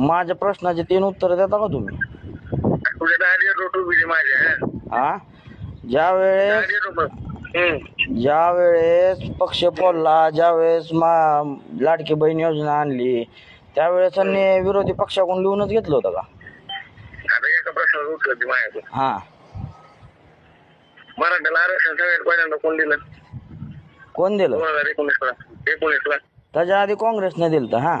माझ्या प्रश्नाचे तीन उत्तर देता का तुम्ही? तुझ्या दहा रोट उभी माझ्या हा. ज्या वेळेस रोट. हम्म ज्या वेळेस पक्ष फोडला ज्या वेळेस मा लाडकी बहीण योजना आणली त्यावेळेस त्यांनी विरोधी पक्षाकडून लिहूनच घेतलं होतं का? आता एका प्रश्नाचं उत्तर दे माझ्याकडून. हा. मराठ्याला आरक्षण सगळ्यात पहिल्यांदा कोण दिलं? कोण दिलं? दोन हजार एकोणीसला. एकोणीसला. त्याच्या आधी काँग्रेसने दिलं तर हा.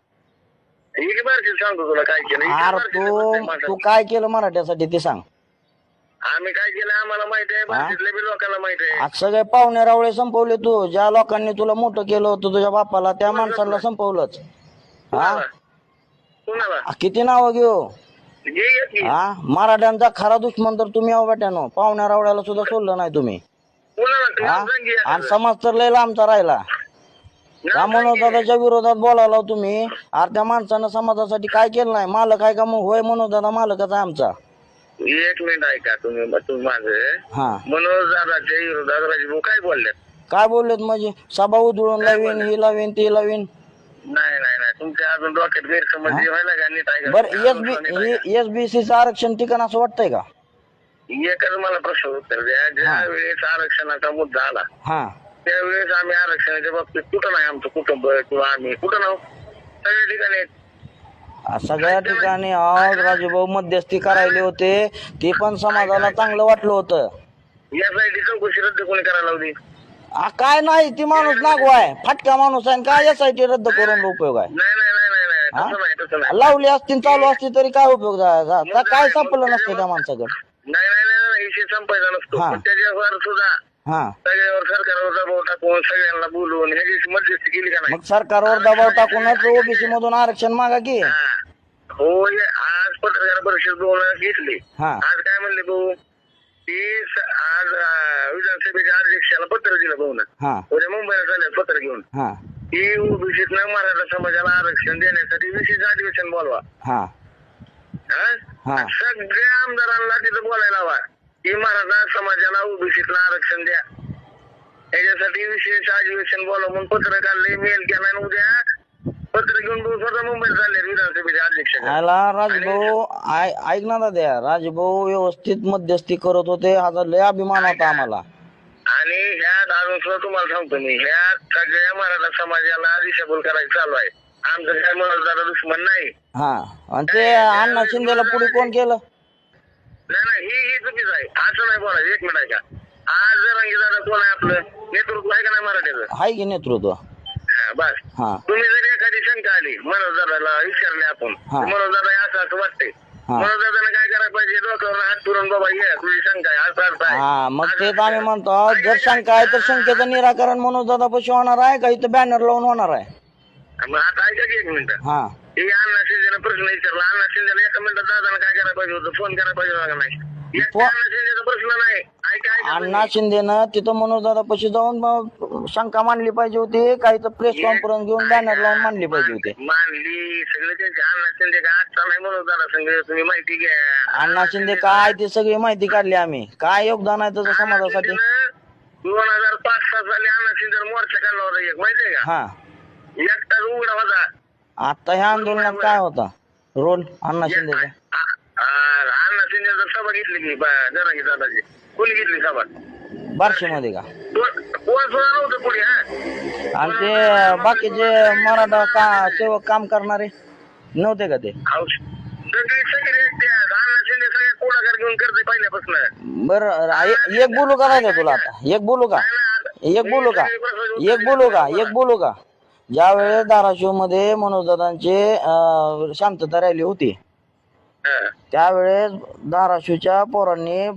की बारशी सांगतो तुला काय केलं. की अरे बारशीचं तू काय केलं मराठ्यासाठी ते सांग. आम्ही काय केलं आम्हाला माहिती आहे बारशीतल्या बी लोकांना माहिती आहे. आज सगळे पाहुणे रावळे संपवले तू. ज्या लोकांनी तुला मोठं केलं होतं तुझ्या बापाला त्या माणसाला संपवलंच. हा? कुणाला? आ, किती नावं घेऊ? घे घे की. हा? मराठ्यांचा खरा दुश्मन तर तुम्ही आहो बेट्यानो. पाहुण्या रावळ्याला सुद्धा सोडलं नाही तुम्ही. कुणाला? सांग आणि. समाज तर लय लांबचा राहिला. की. मनोदादाच्या विरोधात बोलायला तुम्ही. अरे त्या माणसानं समाजासाठी काय केलं नाही? मालक आहे का मग? होय मनोदादा मालकच आहे आमचा. एक मिनिट ऐका तुम्ही तुम्ही माझं हा. मनोज दादाच्या विरोधात राजभाऊ काय बोलले काय बोललेत म्हणजे? सभा उधळून लावीन ही लावीन ती लावीन. नाही नाही नाही. तुमच्या अजून डोक्यात गैरसमज जे व्हायला का? नीट ऐका. बर एस बी एस बी चं आरक्षण ठिकाण असं वाटतंय का? एकच मला प्रश्न उत्तर द्या. ज्या वेळेस आरक्षणाचा मुद्दा आला हा. त्यावेळेस आम्ही आरक्षणाच्या बाबतीत कुठं नाही आमचं कुटुंब किंवा आम्ही कुठं नाव सगळ्या ठिकाणी आहेत. सगळ्या ठिकाणी आज राजूभाऊ मध्यस्थी करायले होते. ते पण समाजाला चांगलं वाटलं होतं. यासाठी चौकशी रद्द कोणी करायला लावली? आ, काय नाही ती माणूस नागवाय. फाटका माणूस आहे आणि काय यासाठी रद्द करून उपयोग आहे? नाही नाही नाही नाही नाही. हा? तसं नाही तसं नाही. लावली असती आणि चालू असती तरी काय उपयोग झा- झा- त्या काय सापडलं नसतं त्या माणसाकडे? नाही नाही नाही नाही विषय संपायचा नसतो. हा. पण त्याच्यावर सुद्धा हा. सगळ्यावर सरकारवर दबाव टाकून सगळ्यांना बोलवून ह्याची मध्यस्थी केली का नाही? मग सरकारवर दबाव टाकूनच ओबीसी मधून आरक्षण मागा की. हा. होय आज पत्रकार परिषद बोलणं घेतली. हा. आज काय म्हणले भाऊ? की स- आज अं, विधानसभेच्या अध्यक्षाला पत्र दिलं भाऊ हा. उद्या मुंबईला चालेल पत्र घेऊन. हा. की ओबीसीत मराठा समाजाला आरक्षण देण्यासाठी विशेष अधिवेशन बोलवा. हा. हा? हा. सगळ्या आमदारांना तिथं बोलायला हवा. की मराठा समाजाला ओबीसीतलं आरक्षण द्या. याच्यासाठी विशेष अधिवेशन बोलवा म्हणून पत्र काढले मेल केला आणि उद्या पत्र घेऊन स्वतः मुंबईला चालले विधानसभेच्या अध्यक्ष. आला राजभाऊ ऐक ना दाद्या राजभाऊ व्यवस्थित मध्यस्थी करत होते हा लय अभिमान होता आम्हाला. आणि ह्यात अजून सुद्धा तुम्हाला सांगतो मी ह्यात सगळ्या मराठा समाजाला दिशाभूल करायचं चालू आहे. आमचं काय म्हणत दुश्मन नाही. हा आणि ते अण्णा शिंदेला पुढे कोण केलं? नाही नाही ही ही चुकीचं आहे. असं नाही बोलायचं. एक मिनिट का आज जरांगी दादा कोण आहे आपलं? नेतृत्व आहे का नाही मराठीचं? हाय की नेतृत्व? हा, बस. हा. तुम्ही जर एखादी शंका आली मनोज दादाला विचारले आपण हा. मनोज दादा असं असं वाटतंय. हा. मनोज दादाने काय करायला पाहिजे? डोक्यावर हात फिरून बाबा ये तुझी शंका आहे. असं असं आहे. हा मग तेच आम्ही म्हणतो जर शंका आहे तर शंकेचं निराकरण म्हणून दादा पशी होणार आहे का? इथं बॅनर लावून होणार आहे. मग आता ऐका की एक मिनिट. हा. हे अण्णा शिंदेने प्रश्न विचारला. अण्णा शिंदेला एका मिनिटात दादाला काय करायला पाहिजे होतं? फोन करायला पाहिजे होता का नाही? एक फो- अण्णा शिंदेचा प्रश्न नाही. ऐका ऐका अण्णा शिंदेनं तिथं मनोज दादा पशी जाऊन मग शंका मांडली पाहिजे होती. काही तर प्रेस कॉन्फरन्स घेऊन बॅनर लावून मांडली पाहिजे होती. मानली सगळे त्यांचे अण्णा शिंदे का आजचा नाही म्हणून दादा संघ? तुम्ही माहिती घ्या. अण्णा शिंदे काय ते सगळी माहिती काढली आम्ही. काय योगदान आहे त्याचं समाजासाठी? दोन हजार पाच सहा साली अण्णा शिंदे मोर्चा काढला होता एक. माहितीये का? हा. एकटाच उघडा होता. आता ह्या आंदोलनात काय होता? रोल अण्णा शिंदेचा आ- आ- अण्णा शिंदे सभा घेतली की जरांगी दादाची. कोणी घेतली सभा? बार्शीमध्ये का? कोण कोण सुद्धा नव्हतं पुढे हा? आणि ते बाकीचे मराठा का सेवक काम करणारे नव्हते का ते? अहो, सगळी सगळी एकटी आहेत. अण्णा शिंदे सगळे पुढाकार घेऊन करते पहिल्यापासून. बर एक बोलू का राहिलं तुला आता? एक बोलू का? एक बोलू का? एक बोलू का? एक बोलू का? ज्यावेळेस धाराशिवमध्ये मनोजदादांचे शांतता रॅली होती. त्यावेळेस धाराशिवच्या पोरांनी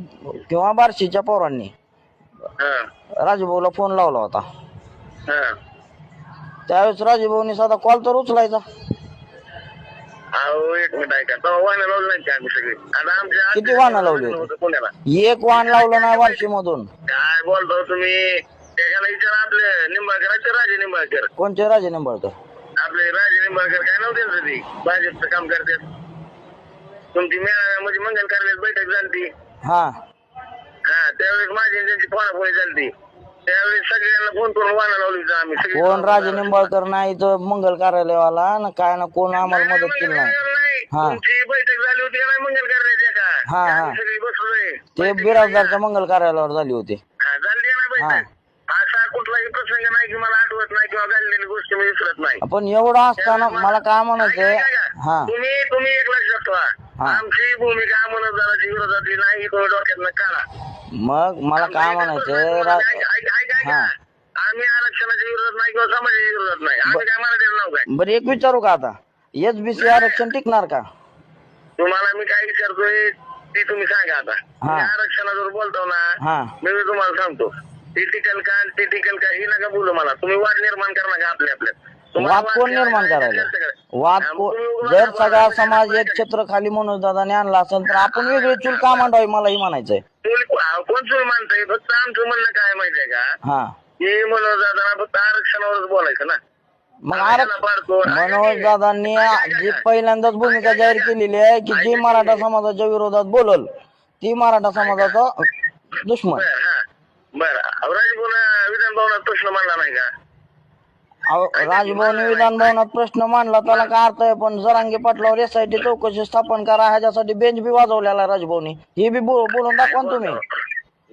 किंवा बार्शीच्या पोरांनी राजभाऊला फोन लावला होता. त्यावेळेस राजभाऊनी साधा कॉल तर उचलायचा. एक किती वाहनं लावली एक वाहन लावलं नाही बार्शी मधून काय बोलतो तुम्ही? त्याच्याला विचार आपले निंबाळकरांचे राजे निंबाळकर. कोणचे राजे निंबाळकर? आपले राजे निंबाळकर काय नव्हते ना ते? भाजपचं काम करतात. तुमची मेळाव्यामध्ये मंगल कार्यालयात बैठक झाली हा. हा त्यावेळेस माझी आणि त्यांची फोनाफोनी झाली त्यावेळेस सगळ्यांना फोन करून वाहनं लावली होती आम्ही. सगळे कोण राजे निंबाळकर नाही तर मंगल कार्यालयवाला ना काय ना कोण आम्हाला मदत केली नाही. नाही. हा. तुमची बैठक झाली होती का नाही मंगल कार्यालयाच्या का हा, हा. आम्ही सगळी बसलोय. ते बिराजदारच्या मंगल कार्यालयावर झाली होती. हा, झाली ना बैठक असा कुठलाही प्रसंग नाही आठवत नाही किंवा घडलेली गोष्ट मी विसरत नाही. पण एवढं असताना मला काय म्हणायचंय? हा. तुम्ही तुम्ही एक लक्षात ठेवा. आमची भूमिका मनोजाची विरोधातली नाही तुम्ही डोक्यात काढा. मग मला काय म्हणायचंय? रा- हा. आम्ही आरक्षणाच्या विरोधात नाही किंवा समाजाच्या विरोधात नाही. आम्ही काय मला नाव काय? बरं एक विचारू का आता? एस बी सी आरक्षण टिकणार का? तुम्हाला मी काय विचारतोय ते तुम्ही सांगा आता. हा. मी आरक्षणावर बोलतो ना हा. मी तुम्हाला सांगतो. ते टिकल का ते टिकल का ही नका बोलू मला. तुम्ही वाद निर्माण करा नका आपल्या आपल्यात. तुम्हाला वाद कोण निर्माण आहे, करायला. वाद को जर सगळा समाज. एक छत्र खाली मनोजदादाने आणला असेल तर आपण वेगळी चूल का मांडावी मलाही म्हणायचंय. को- कोण तुम्ही मानताय फक्त आमचं म्हणणं काय माहितीये का? हा. की मनोज दादा फक्त आरक्षणावरच बोलायचं ना. मग पाडतो. मनोज दादांनी जी पहिल्यांदाच भूमिका जाहीर केलेली आहे की जी मराठा समाजाच्या विरोधात बोलल ती मराठा समाजाचा दुश्मन. हा. बरं. राजभवन विधान भवनात प्रश्न मांडला नाही का? अहो, राजभवनी विधान भवनात प्रश्न मांडला त्याला काय अर्थ आहे? पण जरांगे पाटलावर एसआयटी चौकशी स्थापन करा ह्याच्यासाठी बेंच बी वाजवलेला राजभवनी. हे बी बो- बोलून दाखवा ना तुम्ही.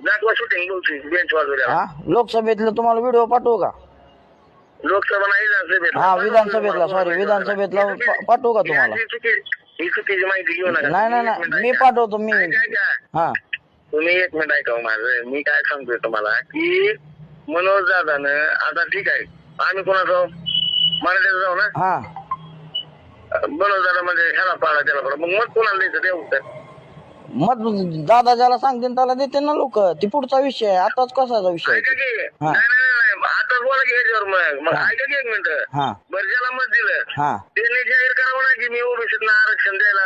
दाखवा शूटिंग बोलची बेंच वाजवल्या हा? लोकसभेतलं तुम्हाला व्हिडिओ पाठवू का? लोकसभा नाही विधानसभेत हा विधानसभेतला सॉरी विधानसभेतला पा- पाठवू का तुम्हाला? ही चुकी- ही चुकीची माहिती घेऊ नका. नाही नाही नाही. मी. पाठवतो मी ऐका, ऐका. हा. तुम्ही एक मिनिट ऐका हो माझं. मी काय सांगतोय तुम्हाला की मनोज दादानं आता ठीक आहे आम्ही कोणाचं मराठ्याचं जाऊ ना? हा. मनोज दादा म्हणजे ह्याला पाडा त्याला पाडा. मग मग कोणाला द्यायचं? ते उत्तर मग दादा ज्याला सांगतील त्याला देते ना लोक. ती पुढचा विषय आहे. आताच कसाचा विषय? ऐका की नाही नाही आता बोला की मग. मग ऐका की एक मिनिट. हा. बरं ज्याला मत दिलं. हा. त्यांनी जाहीर करावं ना की मी ओबीसीत आरक्षण द्यायला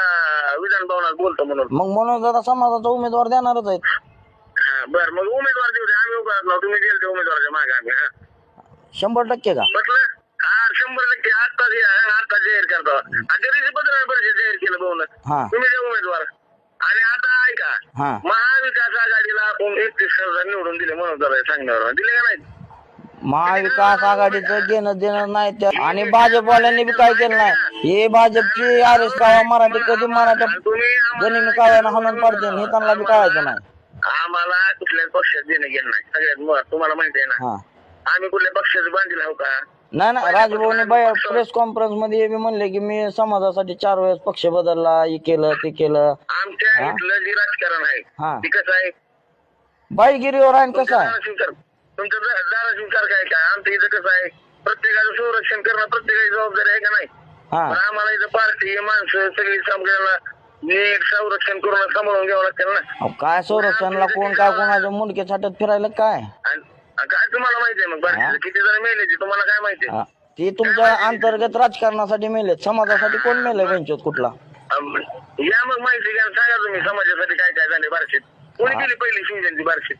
विधान भवनात बोलतो म्हणून. मग म्हणून दादा समाजाचा उमेदवार देणारच आहेत. हा, बरं. मग उमेदवार देऊ दे आम्ही उभा राहतो तुम्ही गेल ते उमेदवाराच्या मागे आम्ही हा. शंभर टक्के का? म्हटलं हा शंभर टक्के. आत्ताच या आता जाहीर करतो. अखेरीचे पत्र परिषद जाहीर केलं भाऊन. हा. तुम्ही ते उमेदवार. आणि आता ऐका. हा. महाविकास आघाडीला आपण एकतीस खासदार निवडून दिले म्हणून जरा सांगण्यावर. दिले का नाही महाविकास आघाडीचं घेणं देणं नाही त्या आणि भाजपवाल्यांनी बी काय केलं नाही. हे भाजपची आर एस कावा मराठी कधी मराठा जमिनी काव्यानं हाणून पाडते हे त्यांना बी कळायचं नाही. आम्हाला कुठल्याच पक्षात देणं घेणं नाही. सगळ्यात मुळात तुम्हाला माहिती आहे ना? हा. आम्ही कुठल्या पक्षाचं बांधील आहो का? नाही ना राजभवने प्रेस कॉन्फरन्समध्ये हे बी म्हणले की मी समाजासाठी चार वेळेस पक्ष बदलला हे केलं ते केलं. आमच्या हा? इथलं जे राजकारण आहे हा. ते कसं आहे? बाईगिरीवर आहे आणि कसं आहे? तुमचं दा- धाराशिवकर काय? काय? आमचं इथं कसं आहे? प्रत्येकाचं संरक्षण करणं प्रत्येकाची जबाबदारी आहे का नाही? हा. पण आम्हाला इथं पार्टी माणसं सगळी सगळ्यांना नीट संरक्षण करून सांभाळून घ्यावं लागतं ना. अहो, काय संरक्षणला कोण काय कोणाच्या मुंडके छाटत फिरायला काय? आणि काय तुम्हाला माहिती आहे मग? पार्टीचं किती जण मेले ते तुम्हाला काय माहिती आहे? हा. ते तुमच्या अंतर्गत राजकारणासाठी मेलेत समाजासाठी कोण मेलंय वेंचोत कुठला? अम, या मग माहिती घ्या. सांगा तुम्ही समाजासाठी काय काय झाले बारशीत? कोणी. केली पहिली शिवजयंती बारशीत?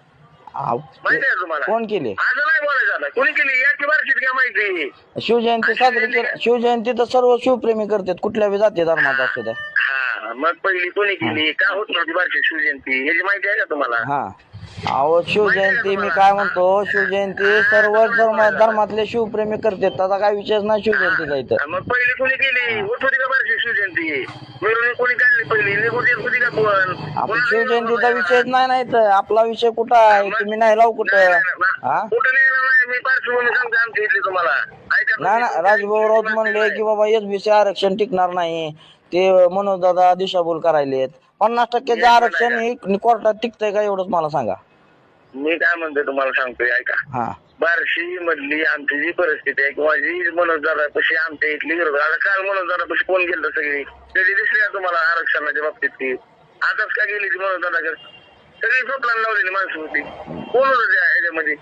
अहो, माहिती आहे तुम्हाला? कोण केली? नाही बोलायचं आता. कोणी केली? याची बारशीत घ्या माहिती? शिवजयंती साजरी केली शिवजयंती तर सर्व शिवप्रेमी करतात. कुठल्या बी जाती धर्माचा असू द्या. हा मग पहिली कोणी केली? का होत नव्हती बारशी शिवजयंती? याची माहिती आहे का तुम्हाला? हा. अहो शिवजयंती मी काय म्हणतो शिवजयंती सर्व धर्म धर्मातले शिवप्रेमी करतात. त्याचा काय विषयच नाही शिवजयंतीचा इथं. मग पहिली कोणी केली? होत होती का बारशी शिवजयंती? मिरवणूक कोणी काढली पहिली? निघून देत होती का पण आपण शिवजयंतीचा विषयच नाही ना इथं. आपला विषय कुठं आहे? तुम्ही नाही लावू कुठं? हा? कुठं नाही येणार नाही मी पार्श्वभूमी सांगते आमची इथली तुम्हाला. ऐका नाही ना राजभाऊ राऊत म्हणले की बाबा एसबीसी आरक्षण टिकणार नाही. ते मनोज दादा दिशाभूल करायलेत. पन्नास टक्क्याचे आरक्षण. हे कोर्टात टिकतंय का एवढंच मला सांगा. मी काय म्हणतोय तुम्हाला सांगतोय ऐका. हा. बार्शी मधली आमची जी परिस्थिती आहे किंवा जी मनोज दादा पशी आमच्या इथली विरोध आता काल मनोज दादा पशी कोण गेलं सगळी. कधी दिसली का तुम्हाला आरक्षणाच्या बाबतीत ती. आताच का गेली ती मनोज दादा सगळी स्वप्नाला लावलेली माणसं होती. कोण होतं त्या ह्याच्यामध्ये?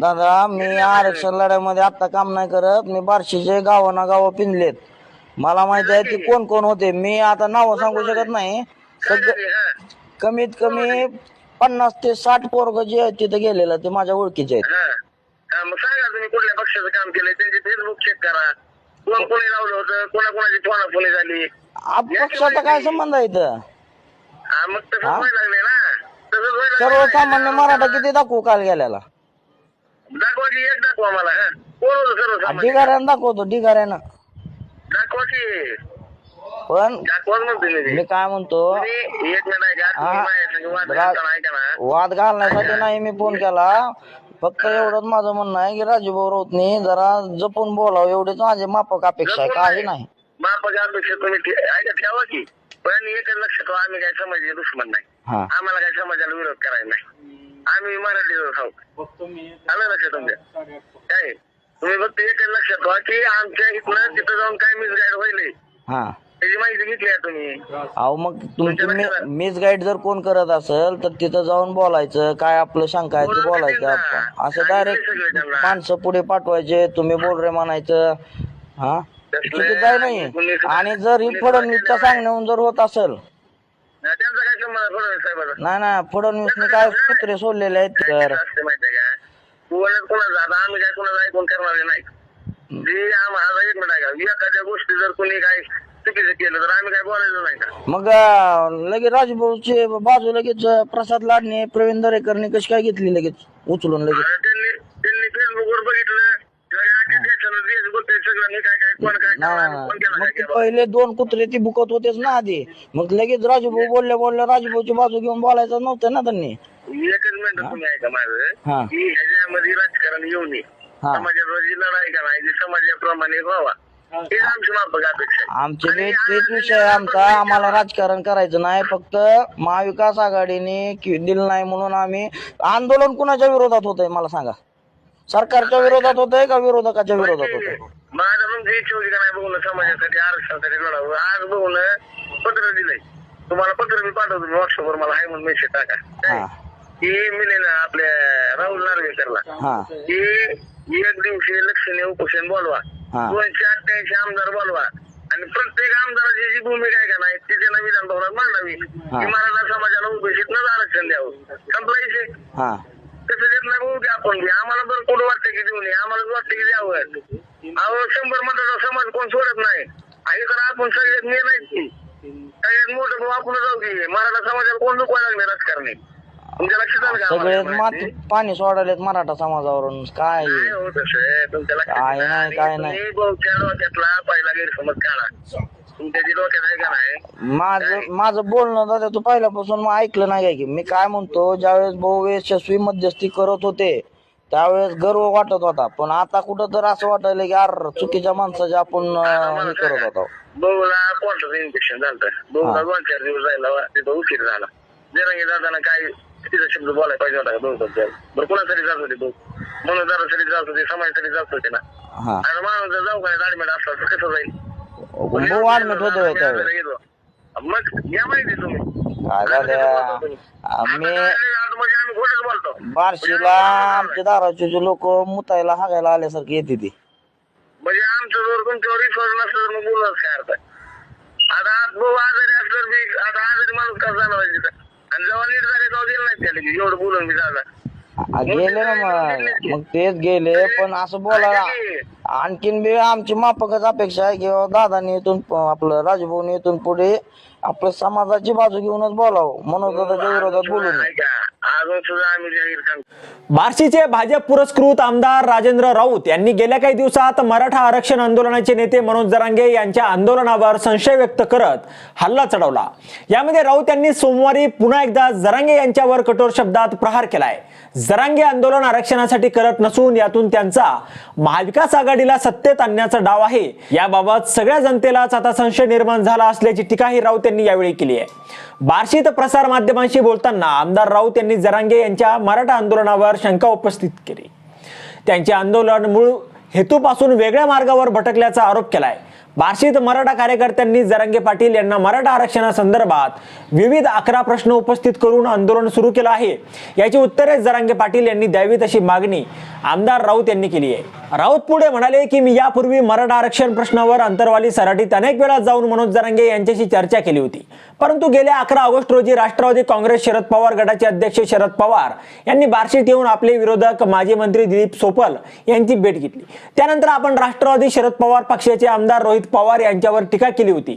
दादा मी आरक्षण लढ्यामध्ये आता काम नाही करत. मी बार्शीचे गावाना गाव पिंजलेत मला माहिती आहे की कोण कोण होते. मी आता नाव सांगू शकत नाही. सगळं हा. कमीत कमी पन्नास ते साठ पोरग जे आहेत तिथे गेलेलं ते माझ्या ओळखीचे आहेत. हा. हा, मग सांगा तुम्ही कुठल्या पक्षाचं काम केलंय? त्यांचे फेसबुक चेक करा. कोण कोणी लावलं होतं? कोणा कोणाची फोनाफोनी झाली? आप पक्षाचा काय संबंध आहे इथं? हा मग तसंच हा? व्हायला लागले ना. तसंच व्हायला लागलंय. सर्वसामान्य मराठा किती दाखवू काल गेल्याला? दाखवा की एक दाखवा मला. हा. कोण होतं सर्वसामान्य? ढिगाऱ्यानं दाखवतो ढिगाऱ्यानं. दाखवा की. पण दाखवाच म्हणतो मी ते. मी काय म्हणतो तुम्ही एक तुम्ही हा. वाद रा- घालताना ऐका ना. वाद घालण्यासाठी नाही मी फोन केला. फक्त एवढंच माझं म्हणणं आहे की राजूभाऊ राऊतनी जरा जपून बोलावं एवढीच माझी माफक अपेक्षा आहे काही नाही. मापाच्या अपेक्षा तुम्ही ठे- ऐका ठेवा की. पण एकच लक्षात ठेवा आम्ही काय समाजाचे दुश्मन नाही. हा. आम्हाला काय समाजाला विरोध करायचा नाही. आम्ही मराठी आहोत. आलं लक्षात तुमच्या काय? तुम्ही फक्त एकच लक्षात ठेवा की आमच्या इथनं तिथं जाऊन काय मिसगाईड व्हायले हा. तुम्ही. अहो मग तुमची मिस गाईड जर कोण करत असेल तर तिथं जाऊन बोलायचं काय आपलं शंका आहे ते बोलायचं आपण. असं डायरेक्ट माणसं पुढे पाठवायचे तुम्ही बोल रे म्हणायचं. हा? चुकीचं आहे नाही. आणि जर ही फडणवीसच्या सांगण्याहून जर होत असेल. नाही, काय ना फडणवीसने काय कुत्रे सोडलेले आहेत तर. आम्ही काय कोणाचं ऐकून करणारे नाही. एखाद्या गोष्टी जर कोणी काय चुकीचं केलं तर आम्ही काय बोलायचं नाही का? मग अं, लगेच राजभाऊचे बाजू लगेच अं, प्रसाद लाडणे प्रवीण दरेकरने कशी काय घेतली लगेच? उचलून लगेच. आता त्यांनी त्यांनी फेसबुकवर बघितलं. सगळे आखे देशाला देश बोलते सगळं मी काय काय कोण काय नाही केलं, नाही, कोण केलं मग काय ते केलं. पहिले दोन कुत्रे ती बुकत होतेच ना आधी. मग लगेच राजूभाऊ बोलल्या बोलल्या राजूभाऊची बाजू घेऊन बोलायचं नव्हतं ना त्यांनी. एकच मिनिट तुम्ही ऐका माझं. हा. की ह्याच्यामध्ये राजकारण येऊ नये. हा. समाजाचा जी लढाई करायची समाजाप्रमाणे व्हावा. हेच आमची माफक अपेक्षा आहे आमचे बी तेच विषय आहे आमचा. आम्हाला राजकारण करायचं नाही फक्त महाविकास आघाडीने कि- दिलं नाही म्हणून आम्ही आंदोलन कुणाच्या विरोधात होतंय मला सांगा? सरकारच्या विरोधात होतंय का विरोधकाच्या विरोधात होतंय? माझा तुमची इच्छा होती का नाही बघून समाजासाठी आरक्षणासाठी लढावं. आज बघून पत्र दिलंय. तुम्हाला पत्र मी पाठवतो मी व्हॉट्सअपवर मला हाय म्हणून मेसेज टाका? हा. की मिळेल ना आपल्या राहुल नार्वेकरला. हा. की एक दिवशी लक्षणे उपोषण बोलवा. दोनशे अठ्ठ्याऐंशी आमदार बोलवा. आणि प्रत्येक आमदाराची जी भूमिका आहे का नाही ती त्यांना विधान भवनात मांडावी. की मराठा समाजाला उपेक्षितनच आरक्षण द्यावं. संपला विषय. हा. तसं देत नाही की आपण. बी आम्हाला बरं कुठं वाटतं की देऊ नये आम्हाला वाटतं की द्यावं. अहो शंभर मताचा समाज कोण सोडत नाही. आणि तर आपण सगळ्यात की. सगळ्यात मोठं भाऊ आपण जाऊ की. मराठा समाजाला कोण लुकवायला लागले राजकारणी? तुमच्या लक्षात आलं का सगळे आम्हाला माती माहिती? पाणी सोडायलेत मराठा समाजावरून. काय? हो तसं तुमच्या लक्षात काय. नाही, काय नाही. तुम्ही बहुच्या डोक्यातला पहिला गैरसमज काढा. तुमच्या जी डोक्यात आहे का नाही? माझं माझं बोलणं दादा तू पहिल्यापासून मग ऐकलं नाही काय की? मी काय म्हणतो ज्यावेळेस भाऊ यशस्वी मध्यस्थी करत होते त्यावेळेस गर्व वाटत होता. पण आता कुठं तर असं वाटायलं की अर चुकीच्या माणसाचे आपण अं, हे करत होतो. बहुला कोणतं इंजेक्शन झालं बहुला दोन चार दिवस जायला तिथं उशीर झाला. जरंगी दादाना काय तिचा शब्द बोलायला पाहिजे होता बरं कुणासाठी जात होते भाऊ दादासाठी जात होते समाजासाठी जात होते ना? हा. आणि माणूस जर जाऊ ऍडमिट असला तर कसं जाईल? भाऊ ऍडमिट होते त्यावेळेस येतो. मग या माहिती तुम्ही. काय झालं? आम्ही आता म्हणजे आम्ही खोटच बोलतो. बार्शीला आमच्या दाराचे लोक मुतायला हागायला आल्यासारखी येते ती. म्हणजे आमचं जर तुमच्यावर विश्वास नसला तर मग बोलत काय अर्थ आहे? आता आज भाऊ आजारी असलं बी आता आजारी माणूस कसा जाणार तिथं? आणि जेव्हा नीट झाले तेव्हा गेलं नाही त्याला की एवढं बोलून मी जागा. आ, गेले ना मग. मग तेच गेले पण असं बोलायला आणखीन बी आमची माफकच अपेक्षा आहे की बाबा दादाने इथून प- आपलं राजभाऊने इथून पुढे आपलं समाजाची बाजू घेऊनच बोलावं. मनोज दादाच्या विरोधात बोलू नये ऐका बार्शीचे भाजप पुरस्कृत आमदार राजेंद्र राऊत यांनी गेल्या काही दिवसात मराठा आरक्षण आंदोलनाचे नेते मनोज जरांगे यांच्या आंदोलनावर संशय व्यक्त करत हल्ला चढवला. यामध्ये राऊत यांनी सोमवारी पुन्हा एकदा जरांगे यांच्यावर कठोर शब्दात प्रहार केलाय. जरांगे आंदोलन आरक्षणासाठी करत नसून यातून त्यांचा महाविकास आघाडीला सत्तेत आणण्याचा डाव आहे. याबाबत सगळ्या जनतेलाच आता संशय निर्माण झाला असल्याची टीकाही राऊत यांनी यावेळी केली आहे. बार्शीत प्रसार माध्यमांशी बोलताना आमदार राऊत यांनी यांनी जरांगे यांच्या मराठा आंदोलनावर शंका उपस्थित केली. त्यांचे आंदोलन मूळ हेतूपासून वेगळ्या मार्गावर भटकल्याचा आरोप केलाय. बार्शीत मराठा कार्यकर्त्यांनी जरांगे पाटील यांना मराठा आरक्षणासंदर्भात विविध अकरा प्रश्न उपस्थित करून आंदोलन सुरू केलं आहे. याची उत्तरे जरांगे पाटील यांनी द्यावीत अशी मागणी आमदार राऊत यांनी केली आहे. राऊत पुढे म्हणाले की मी यापूर्वी मराठा आरक्षण प्रश्नावर अंतरवाली सराटीत अनेक वेळा जाऊन मनोज जरांगे यांच्याशी चर्चा केली होती. परंतु गेल्या अकरा ऑगस्ट रोजी राष्ट्रवादी काँग्रेस शरद पवार गटाचे अध्यक्ष शरद पवार यांनी बार्शीत येऊन आपले विरोधक माजी मंत्री दिलीप सोपल यांची भेट घेतली. त्यानंतर आपण राष्ट्रवादी शरद पवार पक्षाचे आमदार रोहित पवार यांच्यावर टीका केली होती.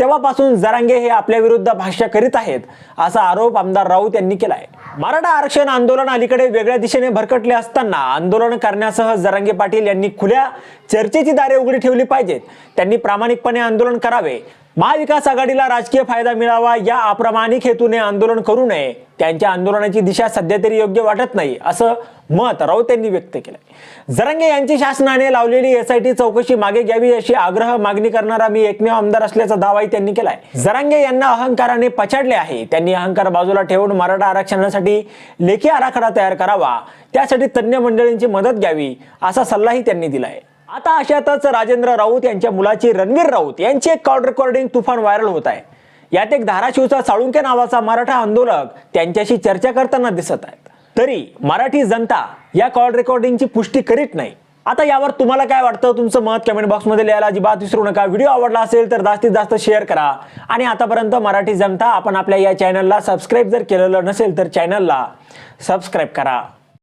तेव्हापासून जरांगे हे आपल्या विरुद्ध भाष्य करीत आहेत असा आरोप आमदार राऊत यांनी केला आहे मराठा आरक्षण आंदोलन अलीकडे वेगळ्या दिशेने भरकटले असताना आंदोलन करण्यासह जरांगे पाटील यांनी खुल्या चर्चेची दारे उघडी ठेवली पाहिजेत. त्यांनी प्रामाणिकपणे आंदोलन करावे. महाविकास आघाडीला राजकीय फायदा मिळावा या अप्रामाणिक हेतूने आंदोलन करू नये. त्यांच्या आंदोलनाची दिशा सध्या तरी योग्य वाटत नाही असं मत राऊत यांनी व्यक्त केलंय. जरंगे यांची शासनाने लावलेली एसआयटी चौकशी मागे घ्यावी अशी आग्रह मागणी करणारा मी एकमेव आमदार असल्याचा दावाही त्यांनी केलाय. जरांगे यांना अहंकाराने पछाडले आहे. त्यांनी अहंकार बाजूला ठेवून मराठा आरक्षणासाठी लेखी आराखडा तयार करावा. त्यासाठी तज्ज्ञ मंडळींची मदत घ्यावी असा सल्लाही त्यांनी दिलाय. आता अशातच राजेंद्र राऊत यांच्या मुलाची रणवीर राऊत यांची एक कॉल रेकॉर्डिंग तुफान व्हायरल होत आहे. यात एक धाराशिवचा साळुंके नावाचा मराठा आंदोलक त्यांच्याशी चर्चा करताना दिसत आहेत. तरी मराठी जनता या कॉल रेकॉर्डिंगची पुष्टी करीत नाही. आता यावर तुम्हाला काय वाटतं? तुमचं मत कमेंट बॉक्समध्ये लिहायला अजिबात विसरू नका. व्हिडिओ आवडला असेल तर जास्तीत जास्त शेअर करा. आणि आतापर्यंत मराठी जनता आपण आपल्या या चॅनलला सबस्क्राईब जर केलेलं नसेल तर चॅनलला सबस्क्राईब करा.